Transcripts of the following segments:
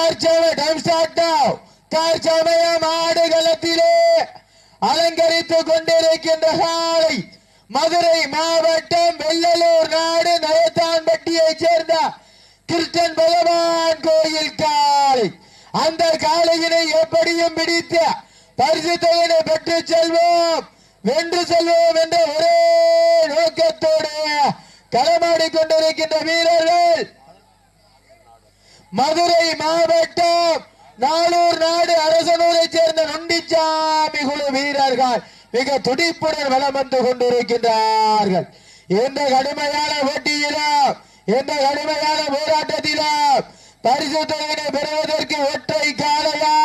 Time start தற்சமயம் ஆடுகளத்திலே அலங்கரித்துக் கொண்டிருக்கின்ற காலை மதுரை மாவட்டம் வெள்ளலூர் நாடு நயத்தான்பட்டியைச் சேர்ந்த கிருஷ்ணன் பகவான் கோயில் காலை அந்த காலையினை எப்படியும் பிடித்து பரிசு தொகையினை பெற்று செல்வோம். வென்று செல்வோம் என்ற ஒரே நோக்கத்தோடு களமாடிக் கொண்டிருக்கின்ற வீரர்கள் மதுரை மாவட்டம் நாளூர் நாடு அரசனூரை சேர்ந்த நொண்டிச்சாமி குழு வீரர்கள் மிக துடிப்புடன் வளம் வந்து கொண்டிருக்கின்றார்கள். எந்த கடுமையான போட்டியிலும் எந்த கடுமையான போராட்டத்திலும் பரிசு தொகையினை பெறுவதற்கு ஒற்றை காலையா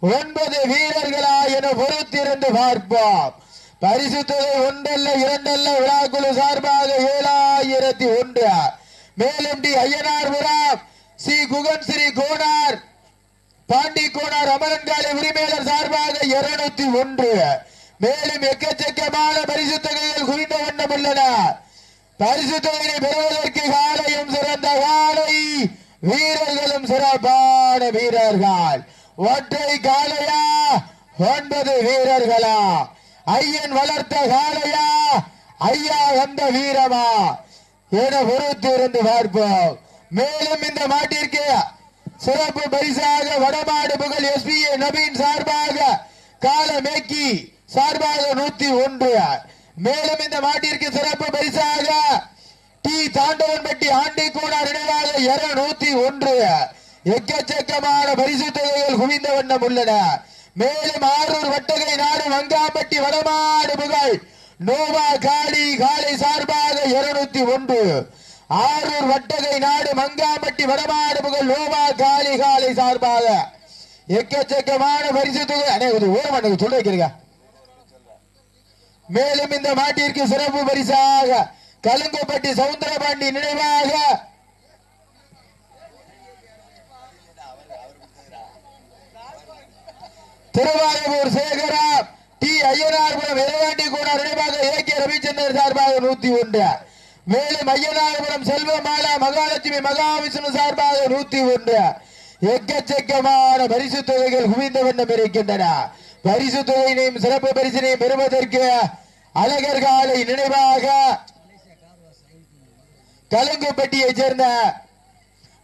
ஒன்பது வீரர்களா என பொறுத்திருந்து பார்ப்போம். பரிசு தொகை ஒன்றல்ல இரண்டல்ல விழாக்குழு சார்பாக ஏழாயிரத்தி ஒன்று. மேலும் டி ஐயனார்புரம் சி. குகன் ஸ்ரீ கோனார் பாண்டி கோனார் அமரன்காலி உரிமையாளர் சார்பாக இருநூத்தி ஒன்று. மேலும் எக்கச்சக்கமான பரிசு தொகைகள் குவிந்த வண்ணம் உள்ளன. பரிசு தொகையை பெறுவதற்கு காலையும் சிறந்த காலை வீரர்களும் சிறப்பான வீரர்கள். ஒற்றை காலையா? ஒன்பது வீரர்களா? ஐயன் வளர்த்த காலையா? ஐயா வந்த வீரமா? என பொறுத்து இருந்து பார்ப்போம். மேலும் இந்த மாட்டிற்கு சிறப்பு பரிசாக வடமாடு புகழ் எஸ்பி நவீன் சார்பாக கால மேக்கி சார்பாக நூத்தி ஒன்று. மேலும் இந்த மாட்டிற்கு சிறப்பு பரிசாக டி தாண்டவன்பட்டி ஆண்டி கூடார் நினைவாக இருநூத்தி ஒன்று. எக்கச்சக்கமான பரிசு தொகைகள் குவிந்த வண்ணம் உள்ளன. மேலும் ஆரூர் வட்டகை நாடு வங்காம்பட்டி வடமாடு புகழ் நோவா காளி காலை சார்பாக இருநூத்தி ஒன்று. ஆரூர் வட்டகை நாடு மங்காம்பட்டி வடமாடு புகழ் லோபா காளி காலை சார்பாக எக்கச்சக்கமான பரிசு தொகை. அண்ணே கொஞ்சம் ஓரம் சொல்ல வைக்கிறீங்க மேலும் இந்த மாட்டிற்கு சிறப்பு பரிசாக கலுங்கப்பட்டி சவுந்தரபாண்டி நினைவாக திருவாரூர் சேகரா டி. ஐயனார்புரம் இறைவாண்டி கூட நினைவாக ஏ. கே. ரவிச்சந்திரன் சார்பாக நூத்தி ஒன்று. மேலும் ஐயனார்புரம் செல்வமாலா மகாலட்சுமி மகாவிஷ்ணு சார்பாக நூத்தி ஒன்று. எக்கச்சக்கமான பரிசு தொகைகள் குவிந்த வண்ணம் இருக்கின்றன. பரிசு தொகையினையும் சிறப்பு பரிசினையும் பெறுவதற்கு அழகர் காலை நினைவாக கலுங்குப்பட்டியை சேர்ந்த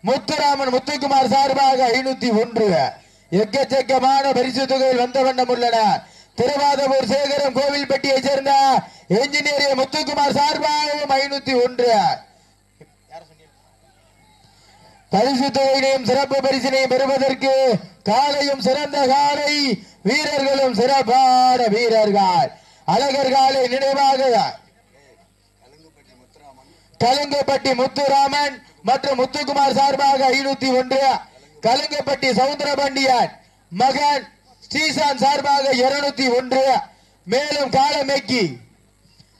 முத்துராமன் முத்துக்குமார் சார்பாக ஐநூத்தி ஒன்று. எக்கச்சக்கமான பரிசு தொகையில் வந்த வண்ணம் உள்ளன. திருவாதபூர் சேகரம் கோவில்பட்டியை சேர்ந்த என்ஜினியர் முத்துக்குமார் சார்பாகவும் ஐநூத்தி ஒன்று. பரிசு தொகையினையும் சிறப்பு பரிசினையும் பெறுவதற்கு காலையும் சிறந்த காலை வீரர்களும் சிறப்பான வீரர்கள். அழகர் காலை நினைவாக கலுங்கப்பட்டி முத்துராமன் மற்றும் முத்துக்குமார் சார்பாக ஐநூத்தி ஒன்று. கலுங்கப்பட்டி சவுந்தரபாண்டியன் மகன் ஸ்ரீசாந்த் சார்பாக இருநூத்தி ஒன்று. மேலும் காலமேக்கி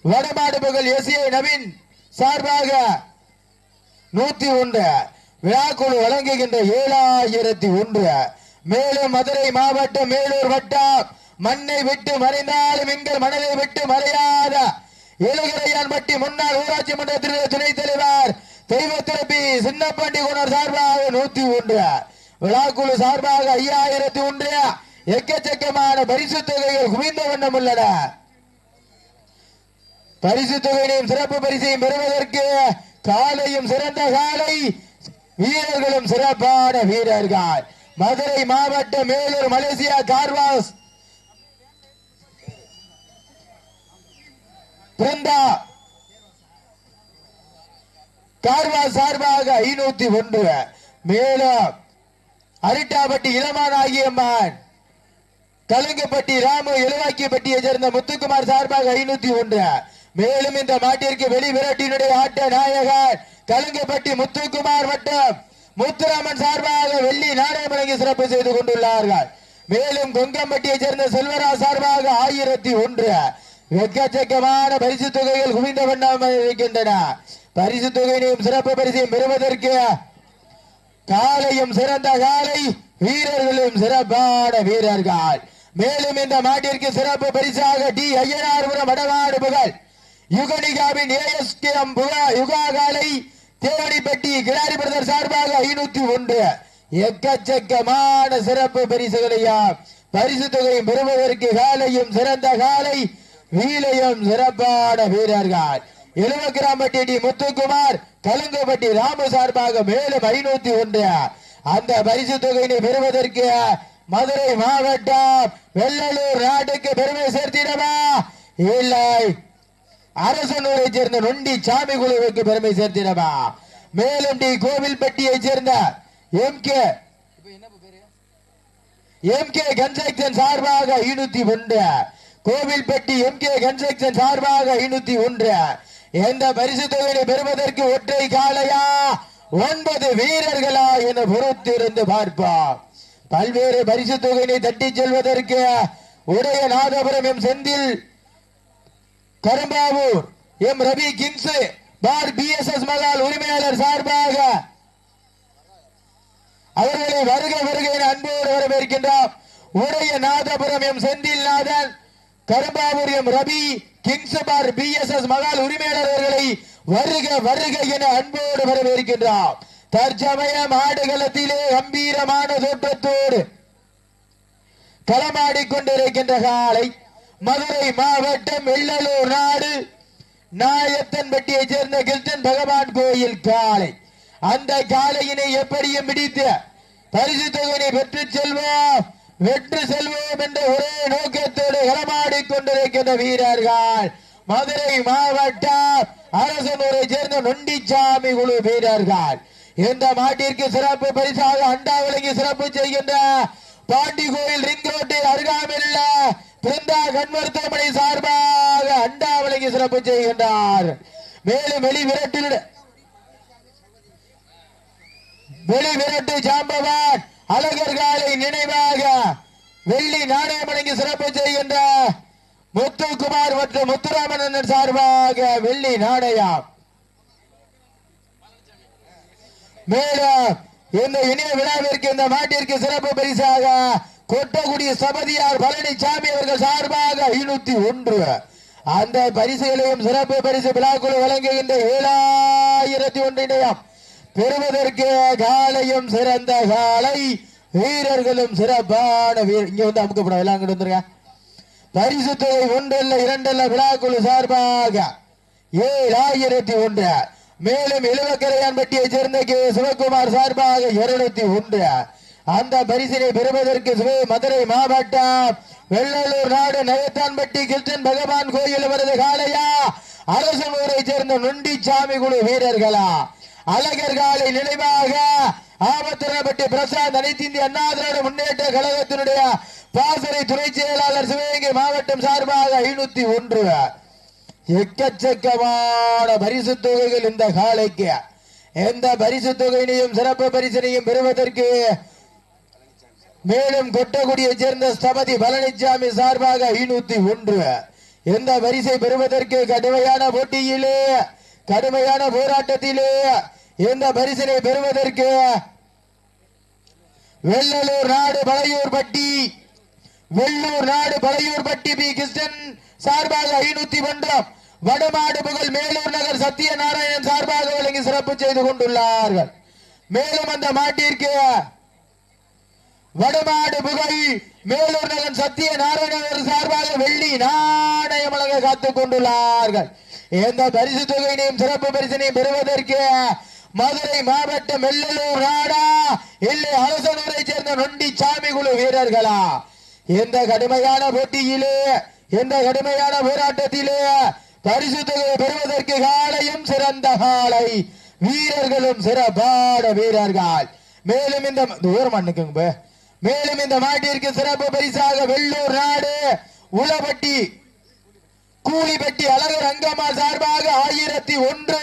வடமாடு புகழ் எஸ் ஏ நவீன் சார்பாக நூத்தி ஒன்று. விழாக்குழு வழங்குகின்ற ஏழாயிரத்தி ஒன்று. மேலும் மதுரை மாவட்டம் மேலூர் வட்டம் மண்ணை விட்டு மறைந்தாலும் எங்கள் மனதை விட்டு மறையாத இலகரையான்பட்டி முன்னாள் ஊராட்சி மன்ற துணைத் தலைவர் தெய்வத்திரப்பி சின்னப்பாண்டி குணர் சார்பாக நூத்தி ஒன்று. விழாக்குழு சார்பாக ஐயாயிரத்தி ஒன்று. எக்கச்சக்கமான பரிசு தொகைகள் குவிந்த வண்ணம் உள்ளன. பரிசு தொகையினையும் சிறப்பு பரிசையும் பெறுவதற்கு காலையும் சிறந்த காலை வீரர்களும் சிறப்பான வீரர்கள். மதுரை மாவட்டம் மேலூர் மலேசியா கார்வாஸ். பிருந்தா. கார்வாஸ் சார்பாக ஐநூத்தி ஒன்று. மேலும் அரிட்டாபட்டி இளமான் ஆகியம்மான் கலுங்கப்பட்டி ராமு இளவாக்கியப்பட்டியை சேர்ந்த முத்துக்குமார் சார்பாக ஐநூத்தி ஒன்று. மேலும் இந்த மாட்டிற்கு வெளி விரட்டினுடைய ஆட்ட நாயகர் கலுங்கப்பட்டி முத்துக்குமார் மற்றும் முத்துராமன் சார்பாக வெள்ளி நாணயம் வழங்கி சிறப்பு செய்து கொண்டுள்ளார்கள். மேலும் கொங்கம்பட்டியை சேர்ந்த செல்வராஜ் சார்பாக ஆயிரத்தி ஒன்று. எக்கச்சக்கமான பரிசு தொகைகள் குவிந்த வண்ணம் இருக்கின்றன. பரிசு தொகையினையும் சிறப்பு பரிசையும் பெறுவதற்கு காலையும் சிறந்த காலை வீரர்களும் சிறப்பான வீரர்கள். மேலும் இந்த மாட்டிற்கு சிறப்பு பரிசாக டி ஐயனார்புரம் வடவாடு புகழ் யுகனிகாவின் ஏஎஸ்கேஎம் யுகா காலை தேவடிப்பட்டி கிராரி பிரதர் சார்பாக ஐநூத்தி ஒன்று. எக்கச்சக்கமான சிறப்பு பரிசுகளையும் பரிசு தொகையும் பெறுவதற்கு காலையும் சிறந்த காலை வீலையும் சிறப்பான வீரர்கள். எலுமக்கிராம்பட்டி டி முத்துக்குமார் கலுங்கப்பட்டி ராமு சார்பாக மேலும் ஐநூத்தி ஒன்று. அந்த பரிசு தொகையினை பெறுவதற்கு மதுரை மாவட்டம் வெள்ளலூர் நாட்டுக்கு பெருமை சேர்த்திடவா? இல்லை. அரசனூரை சேர்ந்த நொண்டி சாமி குழுவுக்கு பெருமை சேர்த்திடவா? மேலும் டி கோவில்பட்டியை சேர்ந்த M K M K construction சார்பாக ஐநூத்தி ஒன்று. கோவில்பட்டி எம் கே கன்ஸ்ட்ரக்ஷன் சார்பாக ஐநூத்தி ஒன்று. எந்த பரிசு தொகையை பெறுவதற்கு ஒற்றை காலையா ஒன்பது வீரர்களா என பொறுத்திருந்து பார்ப்போம். பல்வேறு பரிசு தொகையினை தட்டி செல்வதற்கு உடைய Nathapuram M Senthil Karumbavur M. Ravi Kings Bar BSS Mahal உரிமையாளர் சார்பாக அவர்களை வருக வருக என அன்போடு வரவேற்கின்றோம். உடைய Nathapuram M. Senthil Nathan Karumbavur M. Ravi Kings Bar B. S. Mahal உரிமையாளர் அவர்களை வருக வருக என அன்போடு வரவேற்கின்றோம். தற்சமயம் ஆடுகளத்திலே கம்பீரமான தோற்றத்தோடு களமாடிக்கொண்டிருக்கின்ற காலை மதுரை மாவட்டம் வெள்ளலூர் நாடு நாயத்தன்பட்டியை சேர்ந்த கிருஷ்ணன் பகவான் கோயில் காலை. அந்த காலையினை எப்படியும் பிடித்து பரிசு தொகையினை பெற்று செல்வோம் வென்று செல்வோம் என்ற ஒரே நோக்கத்தோடு களமாடிக் கொண்டிருக்கின்ற வீரர்கள். மதுரை மாவட்டம் அரசனூரை சேர்ந்த நொண்டிச்சாமி குழு வீரர்கள். இந்த மாட்டிற்கு சிறப்பு பரிசாக அண்டா வழங்கி சிறப்பு செய்கின்ற பாண்டி கோயில் ரிங் ரோட்டில் அருகாமையில் பிருந்தா கண் மருத்துவமனை சார்பாக அண்டா விலங்கி சிறப்பு செய்கின்றார். மேலும் வெளி விரட்டில் வெளி விரட்டு ஜாம்பவான் அழகர் காலை நினைவாக வெள்ளி நாணயம் வழங்கி சிறப்பு செய்கின்ற முத்துக்குமார் மற்றும் முத்துராமன் சார்பாக வெள்ளி நாணயம். மேலும் இந்த இணைய விழாவிற்கு இந்த மாட்டிற்கு சிறப்பு பரிசாக கொட்டகுடி சபதியார் பழனிசாமி அவர்கள் சார்பாக ஐநூத்தி ஒன்று. அந்த பரிசுகளையும் சிறப்பு பரிசு விழாக்குழு வழங்குகின்ற ஏழாயிரத்தி ஒன்றினையும் பெறுவதற்கு காலையும் சிறந்த காலை வீரர்களும் சிறப்பான வீரர் இங்க வந்து அமுக்கப்படும் எல்லாம் அங்கிட்டு வந்துருங்க. பரிசு தொகை ஒன்றல்ல இரண்டல்ல விழாக்குழு சார்பாக ஏழாயிரத்தி ஒன்று. மேலும் இளவக்கரையான்பட்டியை சேர்ந்த கே. சிவகுமார் சார்பாக இருநூத்தி ஒன்று. அந்த பரிசினை பெறுவதற்கு சிவ மதுரை மாவட்டம் வெள்ளலூர் நாடு நயத்தான்பட்டி கிருஷ்ணன் பகவான் கோயில் அவரது காலையா அரசனூரை சேர்ந்த நொண்டிச்சாமி குழு வீரர்களா. அழகர் காலை நினைவாக ஆபத்திரப்பட்டி பிரசாத் அனைத்திந்திய அண்ணா திராவிட முன்னேற்ற கழகத்தினுடைய பாசறை துணை செயலாளர் சிவகங்கை மாவட்டம் சார்பாக ஐநூத்தி ஒன்று. எக்கச்சக்கமான பரிசு தொகைகள் இந்த காலைக்கு எந்த பரிசு தொகையினையும் சிறப்பு பரிசனையும் பெறுவதற்கு மேலும் கொட்டகுடியை சேர்ந்த ஸ்தபதி பழனிசாமி சார்பாக ஐநூத்தி ஒன்று. எந்த பரிசை பெறுவதற்கு கடுமையான போட்டியிலே கடுமையான போராட்டத்திலே எந்த பரிசனை பெறுவதற்கு வெள்ளலூர் நாடு பழையூர் பட்டி வெள்ளூர் நாடு பழையூர் பட்டி பி கிருஷ்ணன் சார்பாக ஐநூத்தி ஒன்றாம் வடமாடு புகழ் மேலூர் நகர் சத்யநாராயணன் சார்பாக வழங்கி சிறப்பு செய்து கொண்டுள்ளார்கள். மேலும் அந்த மாட்டிற்கு வடமாடு புகழ் மேலூர் நகர் சத்யநாராயணன் சார்பாக வெள்ளி நாணயம் வழங்க காத்துக் கொண்டுள்ளார்கள். எந்த பரிசு தொகையினையும் சிறப்பு பரிசினையும் பெறுவதற்கு மதுரை மாவட்டம் மெல்லலூர் நாடா இல்லை அரசனூரை சேர்ந்த நொண்டி சாமி குழு வீரர்களா? எந்த கடுமையான போட்டியிலே எந்த கடுமையான போராட்டத்திலே பரிசு தொகையை பெறுவதற்கு காலையும் சிறந்த காலை. வீரர்களும் சிறப்பான வீரர்கள். மேலும் இந்த தூரம் அண்ணுக்குங்க மேலும் இந்த மாட்டிற்கு சிறப்பு பரிசாக வெள்ளூர் நாடு உளப்பட்டி கூலிப்பட்டி அழகர் அங்கம்மா சார்பாக ஆயிரத்தி ஒன்று.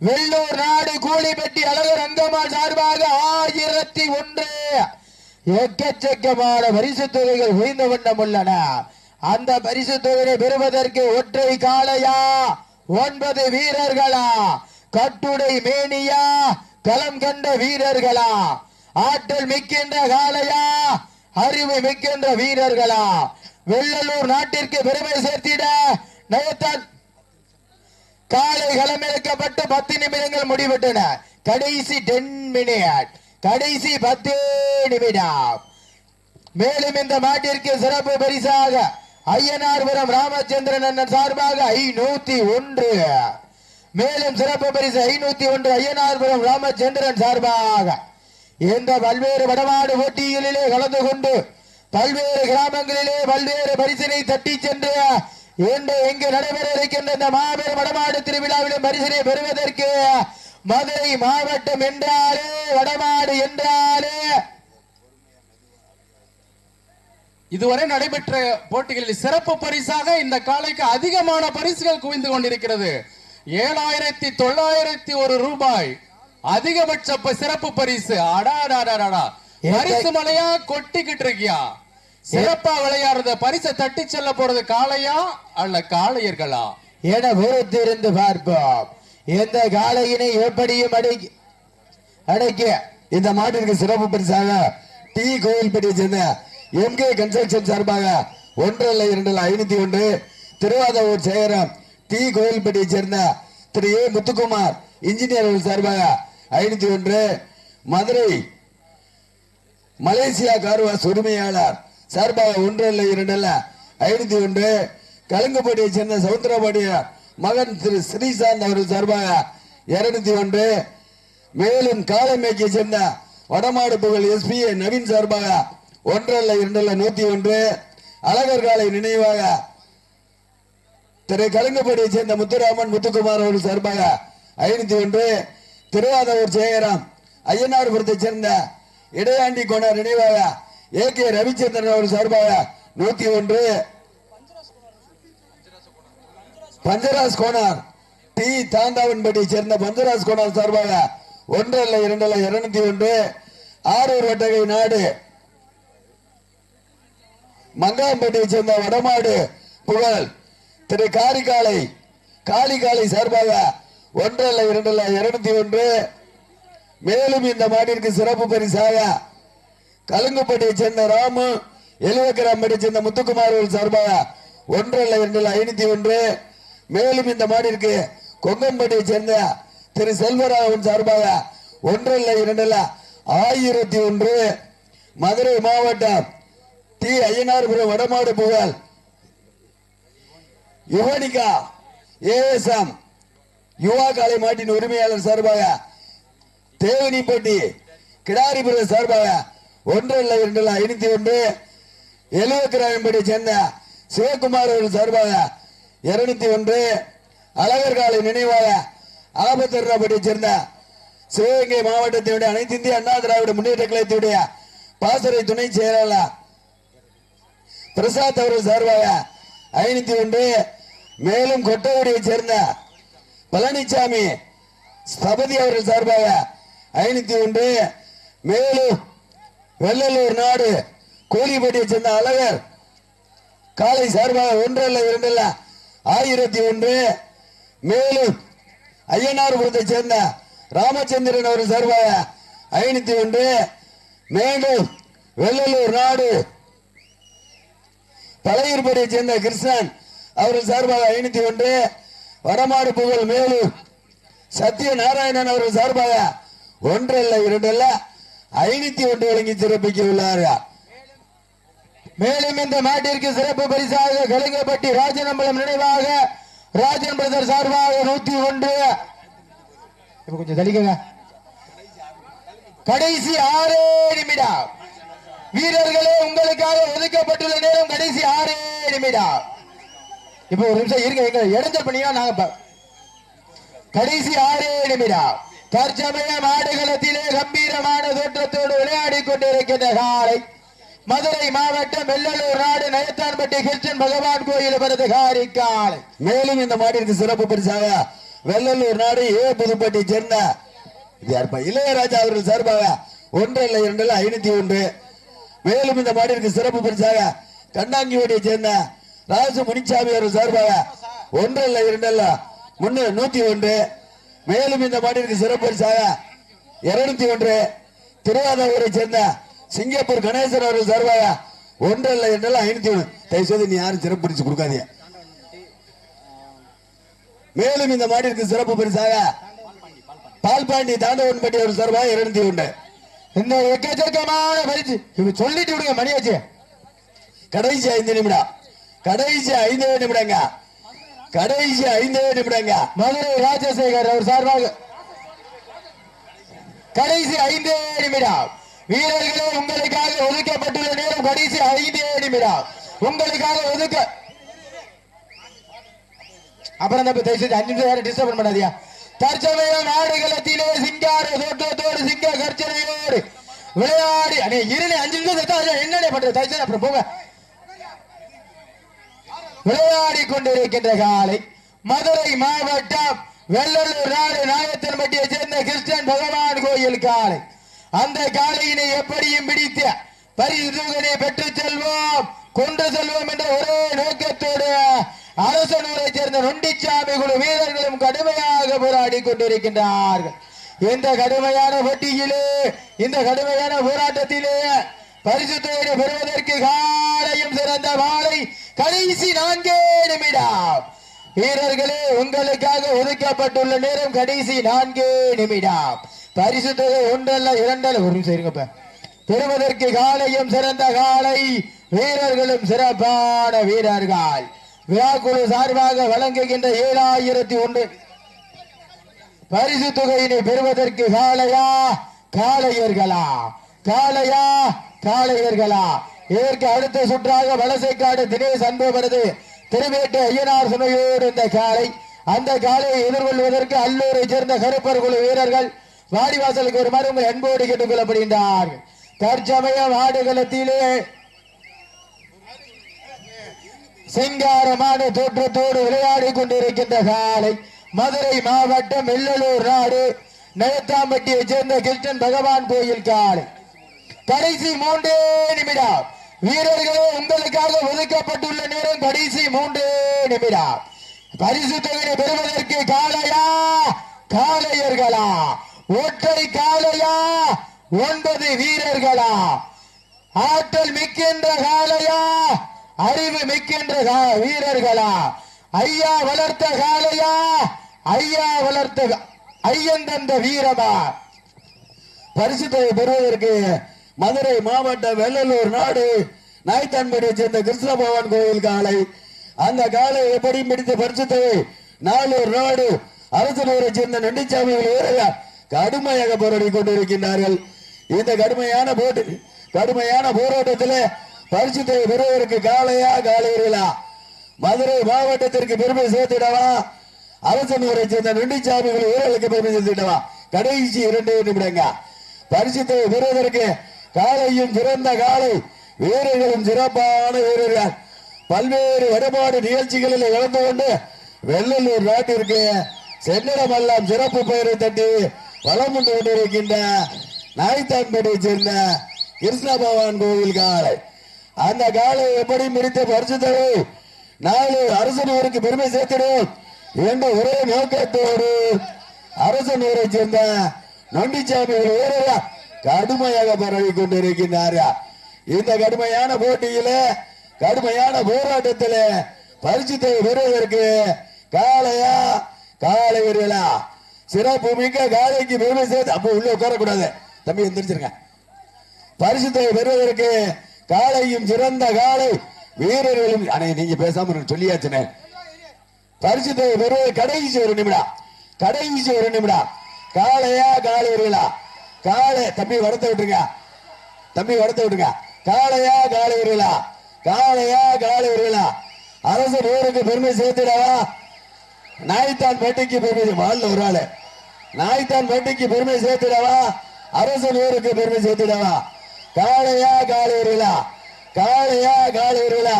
வெள்ளூர் நாடு கூலிப்பட்டி அழகர் அங்கம்மா சார்பாக ஆயிரத்தி ஒன்று. எக்கச்சக்கமான பரிசு தொகைகள் உயர்ந்த வண்ணம் உள்ளன. அந்த பரிசு தொகையை பெறுவதற்கு ஒற்றை காளையா? ஒன்பது வீரர்களா? கட்டுடை மேனியா? களம் கண்ட வீரர்களா? ஆற்றல் மிக்கின்ற காளையா? அறிவு மிக்கின்ற வீரர்களா? வெள்ளலூர் நாட்டிற்கு பெருமை சேர்த்திட நயத்தான். காலை களமிழக்கப்பட்டு பத்து நிமிடங்கள் முடிவிட்டன. கடைசி டென் மினிட் கடைசி பத்தே நிமிடம். மேலும் இந்த மாட்டிற்கு சிறப்பு பரிசாக ஐயனார்புரம் ராமச்சந்திரன் அண்ணன் சார்பாக ஐநூத்தி ஒன்று. மேலும் சிறப்பு பரிசு ஐநூத்தி ஒன்று ஐயனார்புரம் ராமச்சந்திரன் சார்பாக. இந்த பல்வேறு வடமாடு போட்டிகளிலே கலந்து கொண்டு பல்வேறு கிராமங்களிலே பல்வேறு பரிசினை தட்டி சென்று இன்று இங்கு நடைபெற இருக்கின்ற இந்த மாபெரும் வடமாடு திருவிழாவிலும் பரிசினை பெறுவதற்கு மதுரை மாவட்டம் என்றாலே வடமாடு என்றாலே இதுவரை நடைபெற்ற போட்டிகளில் சிறப்பு பரிசாக இந்த காலைக்கு அதிகமான பரிசுகள் குவிந்து கொண்டிருக்கிறது. ஏழாயிரத்தி தொள்ளாயிரத்தி ஒரு ரூபாய். அதிகபட்ச சிறப்பு பரிசு. அடாடாடாடா பரிசு மலையா? கொட்டிக்கிட்டு இருக்கியா? சிறப்பா விளையாடுறது. பரிசை தட்டி செல்ல போறது காளையா அல்ல காளையர்களா? என பொறுத்திருந்து பார்ப்போம். எந்த காளையினை எப்படியும் அடக்கி அடக்கிய இந்த மாட்டிற்கு சிறப்பு பரிசாக டி. கோயில்பட்டியை சேர்ந்த எம்கே கன்ஸ்ட்ரக்ஷன் சார்பாக ஒன்று இல்லை இரண்டு இல்லை ஐநூத்தி ஒன்று. திருவாதூர் சேகரம் டி. கோயில்பட்டியை சேர்ந்த திரு. ஏ. முத்துக்குமார் இன்ஜினியர் சார்பாக ஐநூத்தி ஒன்று. மதுரை மலேசியா கார்வாஸ் உரிமையாளர் சார்பாக ஒன்று இல்லை இரண்டு இல்லை ஐநூத்தி ஒன்று. கலுங்குப்பட்டியை சேர்ந்த சவுந்தரபாடியார் மகன் திரு. ஸ்ரீசாந்த் அவர்கள் சார்பாக இருநூத்தி ஒன்று. மேலும் காலமேக்கியை சேர்ந்த வடமாடு புகழ் எஸ்பி நவீன் சார்பாக ஒன்றல்ல இரண்டல்ல நூத்தி ஒன்று. அழகர் காலை நினைவாக திரு கலுங்கப்படியை சேர்ந்த முத்துராமன் முத்துக்குமார் அவர்கள் சார்பாக ஐநூத்தி ஒன்று. திருவாதூர் ஜெயராம் ஐயனார்புரத்தை சேர்ந்த இடையாண்டி கோணார் நினைவாக ஏ கே ரவிச்சந்திரன் அவர்கள் சார்பாக நூத்தி ஒன்று. பஞ்சராஸ் கோனார் டி. தாண்டாவன்பட்டியை சேர்ந்த பஞ்சராஸ் கோனார் சார்பாக ஒன்றல்ல இரண்டல்ல இருநூத்தி ஒன்று. ஆரூர் வட்டகை நாடு மங்காம்பட்டியை சேர்ந்த வடமாடு புகழ். திரு காரிகாலை காளிகாலை சார்பாக ஒன்றல்ல இரண்டல்ல இருநூத்தி ஒன்று. மேலும் இந்த மாட்டிற்கு சிறப்பு பரிசாக கலுங்குப்பட்டியை சேர்ந்த ராமு எழுவக்கராம்பட்டியை சேர்ந்த முத்துக்குமார் அவர்கள் சார்பாக ஒன்றல்ல இரண்டல்ல ஐநூத்தி ஒன்று. மேலும் இந்த மாட்டிற்கு கொங்கம்பட்டியை சேர்ந்த திரு செல்வராவன் சார்பாக ஒன்றல்ல இரண்டல்ல ஆயிரத்தி ஒன்று. மதுரை மாவட்டம் டி ஐயனார்புரம் வடமாடு புகழ். யுவனிகா ஏஎஸ்எம் யுவா காலை மாட்டின் உரிமையாளர் சார்பாக தேவனிப்பட்டி கிடாரிபுரம் சார்பாக ஒன்று இல்லை இரண்டு இல்லை ஐநூத்தி ஒன்று எழுவக்கிராயம்படி சேர்ந்த சிவகுமார் அவர்கள் சார்பாக இருநூத்தி ஒன்று அழகர் காலை நினைவாக ஆபத்தர்ராபட்டியை சேர்ந்த சிவகங்கை மாவட்டத்தினுடைய அனைத்து இந்திய அண்ணா திராவிட முன்னேற்ற கழகத்தினுடைய பாசறை துணை செயலாளர் பிரசாத் அவர்கள் சார்பாக ஐநூத்தி ஒன்று மேலும் கொட்டகுடியை சேர்ந்த பழனிசாமி ஸ்தபதி அவர்கள் சார்பாக ஐநூத்தி ஒன்று மேலும் வெள்ளலூர் நாடு கோழிப்பட்டியை சேர்ந்த அழகர் காலை சார்பாக ஒன்றல்ல இரண்டல்ல ஆயிரத்தி ஒன்று மேலும் ஐயனார்புரத்தை சேர்ந்த ராமச்சந்திரன் அவர்கள் சார்பாக ஐநூத்தி ஒன்று மேலும் வெள்ளலூர் நாடு பழையூர்படியை சேர்ந்த கிருஷ்ணன் அவர்கள் சார்பாக ஐநூத்தி ஒன்று வடமாடு புகழ் மேலும் சத்ய நாராயணன் அவர்கள் சார்பாக ஒன்று அல்ல இரண்டு அல்ல ஐநூத்தி ஒன்று வழங்கி சிறப்பிக்க உள்ளார்கள் மேலும் இந்த மாட்டிற்கு சிறப்பு பரிசாக கலிங்கப்பட்டி ராஜனம்பலம் நினைவாக ராஜன் பிரதர் சார்பாக நூத்தி ஒன்று. கொஞ்சம் தள்ளிக்கங்க கடைசி ஆறே நிமிடம். வீரர்களே உங்களுக்காக ஒதுக்கப்பட்டுள்ள நேரம் கடைசி ஆறு நிமிடம். இப்ப ஒரு நிமிஷம் இருங்க எங்க இடைஞ்சல் பண்ணியா நாங்க கடைசி ஆறு நிமிடம். தற்சமய மாடுகளத்திலே கம்பீரமான தோற்றத்தோடு விளையாடி கொண்டிருக்கின்ற காலை மதுரை மாவட்டம் வெள்ளலூர் நாடு நயத்தான்பட்டி கிருஷ்ணன் பகவான் கோயில் வருது காலை. மேலும் இந்த மாட்டிற்கு சிறப்பு பரிசாக வெள்ளலூர் நாடு ஏ புதுப்பட்டி சேர்ந்த இளையராஜா அவர்கள் சார்பாக ஒன்று இல்லை இரண்டு ஐநூத்தி ஒன்று மேலும் இந்த மாட்டிற்கு சிறப்பு பரிசாக கண்ணாங்கியோடைய சேர்ந்த ராசு முனிச்சாமி அவர்கள் சார்பாக ஒன்று இல்லை இரண்டு இல்லை முன்னு நூத்தி ஒன்று. மேலும் இந்த மாட்டிற்கு சிறப்பு பரிசாக இருநூத்தி ஒன்று. திருவாதூரை சேர்ந்த சிங்கப்பூர் கணேசன் அவர்கள் சார்பாக ஒன்று இல்லை இரண்டு இல்லை ஐநூத்தி ஒன்று. தயவு செய்து நீ யாரும் சிறப்பு பரிசு கொடுக்காதீங்க. மேலும் இந்த மாட்டிற்கு சிறப்பு பரிசாக பால்பாண்டி தாண்டவன்பட்டி அவர் சார்பாக இருநூத்தி ஒன்று. இந்த எக்கச்சக்கமான பரிசு. இவ சொல்லிட்டு விடுங்க மணியாச்சு. கடைசி ஐந்து நிமிடம். கடைசி ஐந்து நிமிடங்க. கடைசி ஐந்து நிமிடங்க. மதுரை ராஜசேகர் அவர் சார்பாக. கடைசி ஐந்து நிமிடம். வீரர்களே உங்களுக்காக ஒதுக்கப்பட்டுள்ள நேரம் கடைசி ஐந்து நிமிடம். உங்களுக்காக ஒதுக்க அப்புறம் நம்ம தயவு செஞ்சு அஞ்சு நிமிஷம் டிஸ்டர்ப் பண்ணாதியா தற்சமயம் நாடுகளத்திலே சிங்கார தோட்டத்தோடு சிங்க கர்ச்சனையோடு விளையாடி அடே இருநே அஞ்சு நிமிஷம் என்னடே பண்றது? தைச்சா அப்புறம் போங்க. விளையாடி கொண்டிருக்கின்ற காலை மதுரை மாவட்டம் வெள்ளலூர் நாடு நாயத்தன்பட்டியை சேர்ந்த கிருஷ்ணன் பகவான் கோயில் காலை. அந்த காளையினை எப்படியும் பிடித்து பரிசு பெற்று செல்வோம் கொண்டு செல்வோம் என்ற ஒரே நோக்கத்தோடு அரசனூரை சேர்ந்த நொண்டிச்சாமி குழு வீரர்களும் கடுமையாக போராடி கொண்டிருக்கின்றார்கள். இந்த கடுமையான போட்டியிலே இந்த கடுமையான போராட்டத்திலே பரிசு தொகையை பெறுவதற்கு காலையும் சிறந்த மாலை கடைசி நான்கே நிமிடம். வீரர்களே உங்களுக்காக ஒதுக்கப்பட்டுள்ள நேரம் கடைசி நான்கே நிமிடம். பரிசு தொகை ஒன்றல்ல இரண்டல்ல ஒரு நிமிஷம் பெறுவதற்கு காலையும் சிறந்த காலை வீரர்களும் சிறப்பான வீரர்கள். விழாக்குழு சார்பாக வழங்குகின்ற ஏழாயிரத்தி ஒன்று பரிசு தொகையினை பெறுவதற்கு காளையா காளையர்களா? காளையா காளையர்களா? இதற்கு அடுத்த சுற்றாக வலசைக்காடு தினேஷ் அன்பவரது திருவேட்டு ஐயனார் சுமையோடு இந்த காளை. அந்த காளையை எதிர்கொள்வதற்கு அல்லூரை சேர்ந்த கருப்பர் குழு வீரர்கள் வாடிவாசலுக்கு ஒரு மருமை அன்போடு கேட்டுக் கொள்ளப்படுகின்றார்கள் தற்சமயம் ஆடுகளத்திலே சிங்காரமான தோற்றத்தோடு விளையாடி கொண்டிருக்கின்ற காலை மதுரை மாவட்டம் வெள்ளலூர் நாடு நெழுத்தாம்பட்டியை சேர்ந்த கிருஷ்ணன் பகவான் கோயில் காலை. கடைசி மூன்றே நிமிடம். வீரர்களே உங்களுக்காக ஒதுக்கப்பட்டுள்ள நேரம் கடைசி மூன்றே நிமிடம். பரிசு தொகையை பெறுவதற்கு காளையா காளையர்களா ஒற்றை காலையா? ஒன்பது வீரர்களா? ஆற்றல் மிக்கின்ற காலையா? அறிவு மிக்கின்ற கா- வீரர்களா? ஐயா வளர்த்த காளையா? ஐயா வளர்த்த ஐயன் தந்த வீரமா? பரிசுத்தை பெறுவதற்கு மதுரை மாவட்டம் வெள்ளலூர் நாடு நாய்த்தான்படியை சேர்ந்த கிருஷ்ண பகவான் கோயில் காலை அந்த காலை எப்படி பிடித்த பரிசுத்தை நாளூர் நாடு அரசனூரை சேர்ந்த நொண்டிச்சாமி வீரர்கள் கடுமையாக போராடி கொண்டிருக்கின்றார்கள். இந்த கடுமையான போட்டு கடுமையான போராட்டத்தில் பரிசுத்தை பெறுவதற்கு காளையா காலையர்களா? மதுரை மாவட்டத்திற்கு பெருமை சேர்த்திடவா? அரசனூரை சேர்ந்த நெண்டிச்சாமிகள் வீரர்களுக்கு பெருமை சேர்த்திடவா? கடைசி இரண்டு நிமிடங்க. பரிசுத்தை பெறுவதற்கு காலையும் சிறந்த காலை. வீரர்களும் சிறப்பான வீரர்கள். பல்வேறு வடபாடு நிகழ்ச்சிகளில் கலந்து கொண்டு வெள்ளலூர் நாட்டிற்கு சென்னிடமெல்லாம் சிறப்பு பெயரை தட்டி வளம் கொண்டு கொண்டிருக்கின்ற நாய்த்தான்பேட்டையை சேர்ந்த கிருஷ்ண பகவான் கோவில் காலை. அந்த காலை எப்படி முடித்த பரிசுத்தவை நாலு அரசனூருக்கு பெருமை சேர்த்திடும் என்ற ஒரே நோக்கத்தோடு அரசனூரை சேர்ந்த நொண்டிச்சாமி வீரர்கள் கடுமையாக பரவி கொண்டிருக்கின்றார்கள் இந்த கடுமையான போட்டியில கடுமையான போராட்டத்தில பரிசுத்தை பெறுவதற்கு காளையா காளை வீரர்களா சிறப்பு மிக்க காளைக்கு பெருமை சேர்த்து அப்ப உள்ள உட்காரக்கூடாது. தம்பி எந்திரிச்சிருங்க. பரிசுத்தை பெறுவதற்கு காளையும் சிறந்த காளை. வீரர்களும் அண்ணே நீங்க பேசாம சொல்லியாச்சுனே பரிசுத்தை பெறுவது கடைசி ஒரு நிமிடம். கடைசி ஒரு நிமிடம். காளையா காளை வீரர்களா காளை தம்பி வடத்தை விட்டுருங்க. தம்பி வடத்தை விட்டுருங்க. காளையா காளை வீரர்களா காளையா காளை வீரர்களா அரசு ஊருக்கு பெருமை சேர்த்திடவா? நாய்த்தான் பேட்டைக்கு பெருமை வாழ்ல ஒரு ஆளு. நாய்த்தான் பேட்டைக்கு பெருமை சேர்த்திடவா? அரசு ஊருக்கு பெருமை சேர்த்திடவா? காளையா காளையர்களா காளையா காளையர்களா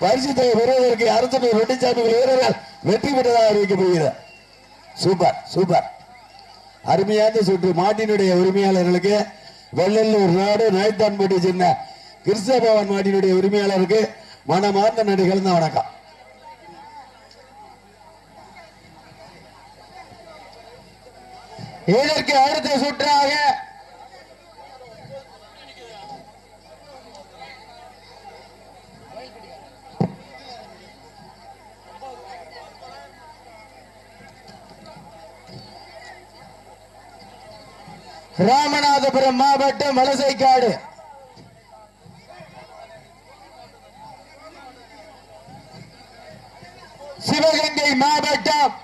பரிசுத்தை பெறுவதற்கு அரசு வெட்டிச்சாமி வீரர்கள் வெற்றி பெற்றதாக அறிவிக்கப்படுகிறது சூப்பர் சூப்பர். அருமையான சுற்று. மாட்டினுடைய உரிமையாளர்களுக்கு வெள்ளல்லூர் நாடு நாய்த்தான்பேட்டை சின்ன கிருஷ்ணபவன் மாட்டினுடைய உரிமையாளருக்கு மனமார்ந்த நடிகள் தான் வணக்கம். இதற்கு அடுத்த சுற்றாக ராமநாதபுரம் மாவட்டம் வலசைக்காடு. சிவகங்கை மாவட்டம்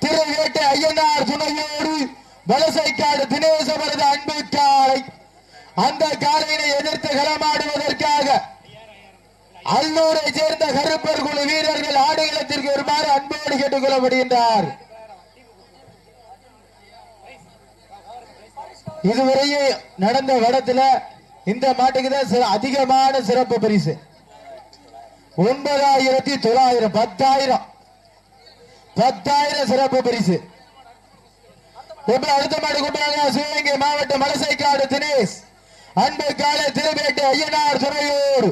திருவேட்டை ஐயனார் துணையோடு வலசைக்காடு தினேசவரது அன்பு காலை. அந்த காலையினை எதிர்த்து களமாடுவதற்காக அல்லூரை சேர்ந்த கருப்பர் குழு வீரர்கள் ஆடுகளத்திற்கு வருமாறு அன்போடு கேட்டுக் கொள்ளப்படுகின்றார் இதுவரையே நடந்த வடத்துல இந்த மாட்டுக்கு தான் அதிகமான சிறப்பு பரிசு. ஒன்பதாயிரத்தி தொள்ளாயிரம் பத்தாயிரம். பத்தாயிரம் சிறப்பு பரிசு. எப்படி அடுத்த மாடு கூப்பிடுறாங்க சிவகங்கை மாவட்டம் மலசைக்காடு தினேஷ். அன்பு காலை திருவேட்டை ஐயனார் துறையூர்.